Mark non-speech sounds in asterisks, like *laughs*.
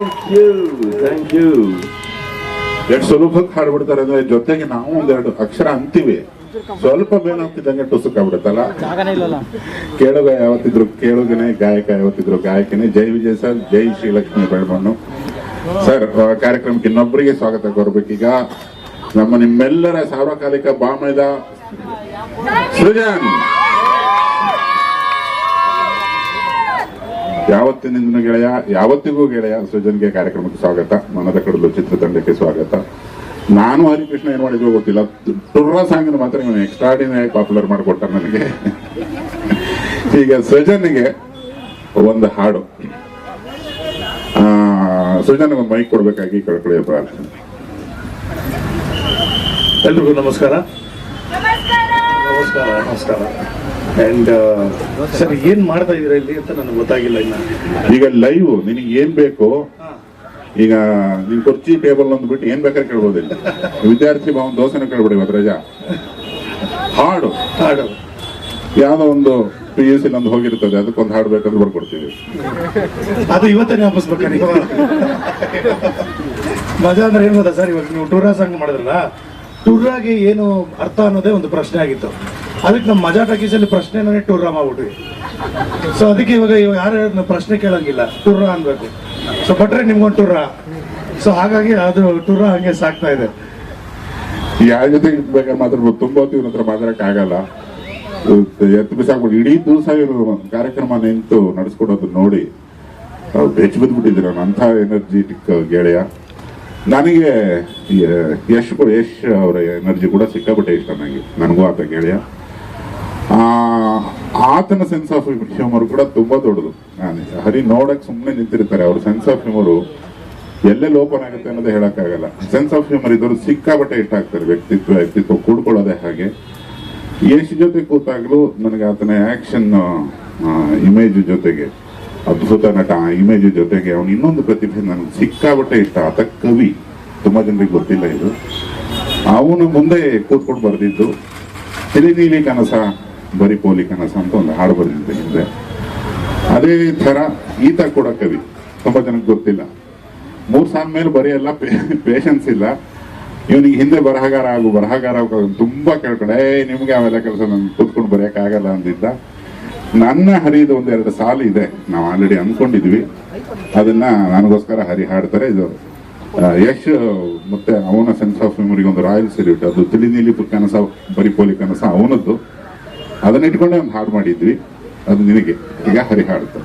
Thank you thank you ಎಷ್ಟು ಸುಲಭಕ್ಕೆ ಹಾಡ್ಬಿಡ್ತಾರೆ ಅಂದ್ರೆ ಜೊತೆಗೆ ನಾವು ಒಂದೆರಡು ಅಕ್ಷರ ಅಂತೀವಿ. ಸ್ವಲ್ಪ ಬೇನಾಗ್ತಿದ್ದಂಗೆ ಟುಸುಕಾಗ್ಬಿಡುತ್ತಲ್ಲ ಕೇಳುಗ ಯಾವತ್ತಿದ್ರು ಕೇಳುಗನೆ ಗಾಯಕ ಯಾವತ್ತಿದ್ರು ಗಾಯಕನೇ. ಜೈ ವಿಜಯ್ ಸರ್ ಜೈ ಶ್ರೀಲಕ್ಷ್ಮಿ ಬೆಳಮಣ್ಣು ಸರ್ ಕಾರ್ಯಕ್ರಮಕ್ಕೆ ಇನ್ನೊಬ್ಬರಿಗೆ ಸ್ವಾಗತ ಕೋರ್ಬೇಕೀಗ. ನಮ್ಮ ನಿಮ್ಮೆಲ್ಲರ ಸಾರ್ವಕಾಲಿಕ ಬಾಮೈದ ಸೃಜನ್! ಯಾವತ್ತಿನಿಂದ ಗೆಳೆಯ ಯಾವತ್ತಿಗೂ ಗೆಳೆಯ ಸೃಜನ್ಗೆ ಕಾರ್ಯಕ್ರಮಕ್ಕೆ ಸ್ವಾಗತ. ಮನದ ಕಡಲು ಚಿತ್ರತಂಡಕ್ಕೆ ಸ್ವಾಗತ. ನಾನು ಹರಿಕೃಷ್ಣ ಏನ್ ಮಾಡಿದ್ರು ಗೊತ್ತಿಲ್ಲ. ಟುರ್ರ ಸಾಂಗ್ ಮಾತ್ರ ಇವನು ಎಕ್ಸ್ಟ್ರಾಡಿನರಿ ಪಾಪ್ಯುಲರ್ ಮಾಡಿಕೊಟ್ಟ ನನಗೆ. ಈಗ ಸೃಜನ್ಗೆ ಒಂದು ಹಾಡು. ಸೃಜನ್ಗೆ ಒಂದು ಮೈಕ್ ಕೊಡ್ಬೇಕಾಗಿ ಕಳ್ಕೊಳ್ಳಿ ಪ್ರಾರ್ಥನೆ ಎಲ್ರಿಗೂ ನಮಸ್ಕಾರ. ನಮಸ್ಕಾರ. ನಮಸ್ಕಾರ. ಅಂಡ್ ಸರ್ ಏನ್ ಮಾಡ್ತಾ ಇದೀರ ಇಲ್ಲಿ ಅಂತ ನನಗೆ ಗೊತ್ತಾಗಿಲ್ಲ ಇನ್ನ. ಈಗ ಲೈವ್ ನಿನಗೆ ಏನ್ ಬೇಕು ಈಗ ನಿನ್ ಕುರ್ಚಿ ಟೇಬಲ್ ಒಂದು ಬಿಟ್ಟು ಏನ್ ಬೇಕಾದ್ರೆ ಕೇಳ್ಬೋದಿಲ್ಲ. ವಿದ್ಯಾರ್ಥಿ ಭವನ್ ದೋಸೆನ ಕೇಳ್ಬಿಡಿ ಇವತ್ತು ರಜಾ ಹಾಡು. ಹಾಡು. ಯಾವ್ದೋ ಒಂದು ಪಿ ಯು ಸಿ ಒಂದು ಹೋಗಿರ್ತದೆ ಅದಕ್ಕೊಂದು ಹಾಡು ಬೇಕಂದ್ರೆ ಬರ್ಕೊಡ್ತೀವಿ. ಅದು ಇವತ್ತೇ ವಾಪಸ್ ನೀವು? *laughs* ಮಜಾ ಅಂದ್ರೆ ಏನ್ ಗೊತ್ತಾ ಸರ್ ಇವಾಗ ನೀವು ಟೂರಾ ಸಾಂಗ್ ಮಾಡಿದ್ರಲ್ಲ? ಟೂರಾಗೆ ಏನು ಅರ್ಥ ಅನ್ನೋದೇ ಒಂದು ಪ್ರಶ್ನೆ ಆಗಿತ್ತು. ಅದಕ್ಕೆ ನಮ್ಮ ಮಜಾ ಟಾಕೀಸಲ್ಲಿ ಪ್ರಶ್ನೆನೇ ಟೂರ ಮಾಡ್ಬಿಟ್ವಿ. ಸೊ ಅದಕ್ಕೆ ಇವಾಗ ಯಾರು ಪ್ರಶ್ನೆ ಕೇಳಂಗಿಲ್ಲ. ಟುರ್ರಾ ಅನ್ಬೇಕು. ಸೊ ಬಟ್ರೆ ನಿಮ್ಗೊಂದು ಟೂರ ಸೊ ಹಾಗಾಗಿ ಅದು ಟುರ್ರಾ ಹಂಗೆ ಸಾಕ್ತಾ ಇದೆ. ಯಾರ ಜೊತೆ ಬೇಕಾದ್ರೆ ಮಾತ್ರ ತುಂಬಾ ಹೊತ್ತು ಇವ್ರ ಹತ್ರ ಮಾತಾಡಕ್ ಆಗಲ್ಲ. ಎತ್ತು ಬಿಸಾಕ್ಬಿಟ್ಟು ಇಡೀ ದಿವಸ ಇವರು ಕಾರ್ಯಕ್ರಮ ನಿಂತು ನಡೆಸ್ಕೊಡೋದು ನೋಡಿ ಬೆಚ್ಚ ಬಿದ್ಬಿಟ್ಟಿದ್ರು. ಅಂಥ ಎನರ್ಜಿಟಿಕ್ ಗೆಳೆಯ. ನನಗೆ ಯಶ್ ಕೂಡ- ಯಶ್ ಅವರ ಎನರ್ಜಿ ಕೂಡ ಸಿಕ್ಕಾಪಟ್ಟೆ ಇಷ್ಟ ನನಗೆ ನನಗೂ ಆತ ಗೆಳೆಯ. ಆತನ ಸೆನ್ಸ್ ಆಫ್ ಹ್ಯೂಮರ್ ಕೂಡ ತುಂಬಾ ದೊಡ್ಡದು. ಹರಿ ನೋಡಕ್ ಸುಮ್ಮನೆ ನಿಂತಿರ್ತಾರೆ. ಅವ್ರ ಸೆನ್ಸ್ ಆಫ್ ಹ್ಯೂಮರು ಎಲ್ಲೆಲ್ಲಿ ಓಪನ್ ಆಗುತ್ತೆ ಅನ್ನೋದೇ ಹೇಳೋಕ್ಕಾಗಲ್ಲ. ಸೆನ್ಸ್ ಆಫ್ ಹ್ಯೂಮರ್ ಇದ್ದವರು ಸಿಕ್ಕಾಬಟ್ಟೆ ಇಷ್ಟ ಆಗ್ತಾರೆ. ವ್ಯಕ್ತಿತ್ವ ವ್ಯಕ್ತಿತ್ವ ಕೂಡ್ಕೊಳ್ಳೋದೇ ಹಾಗೆ. ಯಶ್ ಜೊತೆ ಕೂತಾಗಲೂ ನನಗೆ ಆತನ ಆಕ್ಷನ್ ಇಮೇಜ್ ಜೊತೆಗೆ ಅದ್ಭುತ ನಟ ಆ ಇಮೇಜ್ ಜೊತೆಗೆ ಅವನು ಇನ್ನೊಂದು ಪ್ರತಿಭೆ ನನಗೆ ಸಿಕ್ಕಾಬಟ್ಟೆ ಇಷ್ಟ. ಆತ ಕವಿ. ತುಂಬಾ ಜನರಿಗೆ ಗೊತ್ತಿಲ್ಲ ಇದು. ಅವನು ಮುಂದೆ ಕೂತ್ಕೊಂಡು ಬರೆದಿದ್ದು ತಿಳಿ ನೀಲಿ ಕನಸ ಬರಿ ಪೋಲಿ ಕನಸ ಅಂತ ಒಂದು ಹಾಡು ಬರೆದಿದ್ದೆ ಹಿಂದೆ. ಅದೇ ತರ ಈತ ಕೂಡ ಕವಿ. ತುಂಬಾ ಜನಕ್ಕೆ ಗೊತ್ತಿಲ್ಲ. ಮೂರು ಸಾಲ ಮೇಲೆ ಬರೆಯಲ್ಲ ಪೇಷನ್ಸ್ ಇಲ್ಲ. ಇವನಿಗೆ ಹಿಂದೆ ಬರಹಗಾರ ಆಗು ಬರಹಗಾರ ಆಗು, ತುಂಬಾ ಕೇಳ್ಕೊಂಡೆ ನಿಮ್ಗೆ ಅವೆಲ್ಲ ಕೆಲಸ ನಾನು ಕೂತ್ಕೊಂಡು ಬರೆಯಕ್ಕಾಗಲ್ಲ ಅಂದಿದ್ದ. ನನ್ನ ಹರಿಯದ ಒಂದೆರಡು ಸಾಲು ಇದೆ. ನಾವು ಆಲ್ರೆಡಿ ಅನ್ಕೊಂಡಿದ್ವಿ. ಅದನ್ನ ನನಗೋಸ್ಕರ ಹರಿ ಹಾಡ್ತಾರೆ. ಇದು ಯಶ್ ಮತ್ತೆ ಅವನ ಸೆನ್ಸ್ ಆಫ್ ಮೆಮೊರಿಗೆ ಒಂದು ರಾಯಲ್ ಸೆಲ್ಯೂಟ್ ಅದು ತಿಳಿ ನೀಲಿ ಕನಸ ಬರಿಪೋಲಿ ಕನಸ ಅವನದ್ದು. ಅದನ್ನ ಇಟ್ಕೊಂಡೆ ಒಂದು ಹಾಡು ಮಾಡಿದ್ವಿ. ಅದು ನಿನಗೆ. ಈಗ ಹರಿ ಹಾಡ್ತಾರೆ